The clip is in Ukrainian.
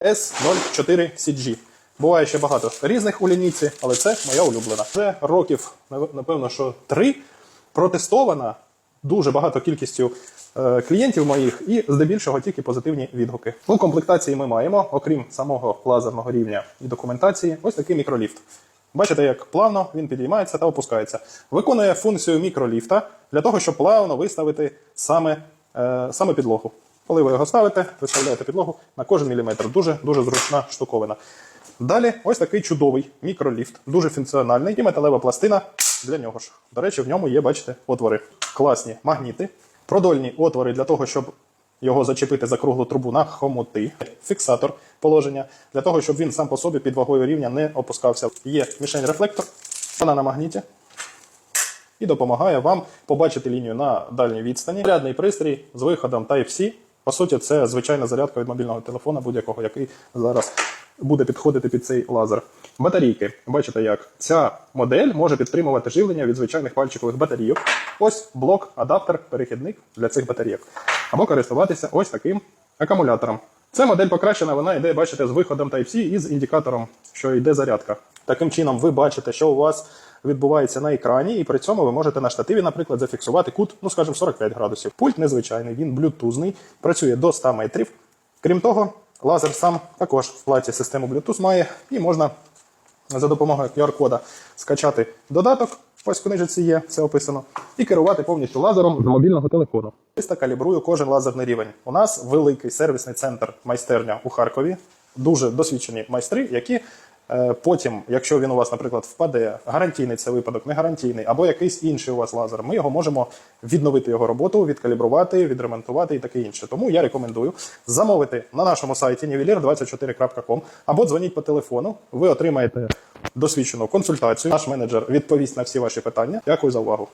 S04CG. Буває ще багато різних у лінійці, але це моя улюблена. Вже років, напевно, що три протестована дуже багато кількістю е, клієнтів моїх, і здебільшого тільки позитивні відгуки. У комплектації ми маємо, окрім самого лазерного рівня і документації, ось такий мікроліфт. Бачите, як плавно він підіймається та опускається. Виконує функцію мікроліфта для того, щоб плавно виставити саме, е, саме підлогу. Коли ви його ставите, виставляєте підлогу на кожен міліметр. Дуже дуже зручна штуковина. Далі ось такий чудовий мікроліфт, дуже функціональний і металева пластина для нього ж. До речі, в ньому є, бачите, отвори. Класні магніти, продольні отвори для того, щоб його зачепити за круглу трубу на хомути, фіксатор положення, для того, щоб він сам по собі під вагою рівня не опускався. Є мішень-рефлектор, вона на магніті і допомагає вам побачити лінію на дальній відстані. Зарядний пристрій з виходом Type-C. По суті, це звичайна зарядка від мобільного телефона, будь-якого, який зараз буде підходити під цей лазер. Батарійки. Бачите, як ця модель може підтримувати живлення від звичайних пальчикових батарійок. Ось блок, адаптер, перехідник для цих батарійок. Або користуватися ось таким акумулятором. Це модель покращена, вона йде, бачите, з виходом Type-C і з індикатором, що йде зарядка. Таким чином, ви бачите, що у вас відбувається на екрані, і при цьому ви можете на штативі, наприклад, зафіксувати кут, ну скажімо, 45 градусів. Пульт незвичайний, він блютузний, працює до 100 метрів. Крім того, лазер сам також в платі систему Bluetooth має, і можна за допомогою QR-кода скачати додаток. Ось в книжці є, це описано, і керувати повністю лазером з мобільного телефону. Чисто калібрую кожен лазерний рівень. У нас великий сервісний центр майстерня у Харкові, дуже досвідчені майстри, які потім, якщо він у вас, наприклад, впаде, гарантійний це випадок, не гарантійний, або якийсь інший у вас лазер, ми його можемо відновити його роботу, відкалібрувати, відремонтувати і таке інше. Тому я рекомендую замовити на нашому сайті nivelir24.com або дзвоніть по телефону. Ви отримаєте досвідчену консультацію. Наш менеджер відповість на всі ваші питання. Дякую за увагу.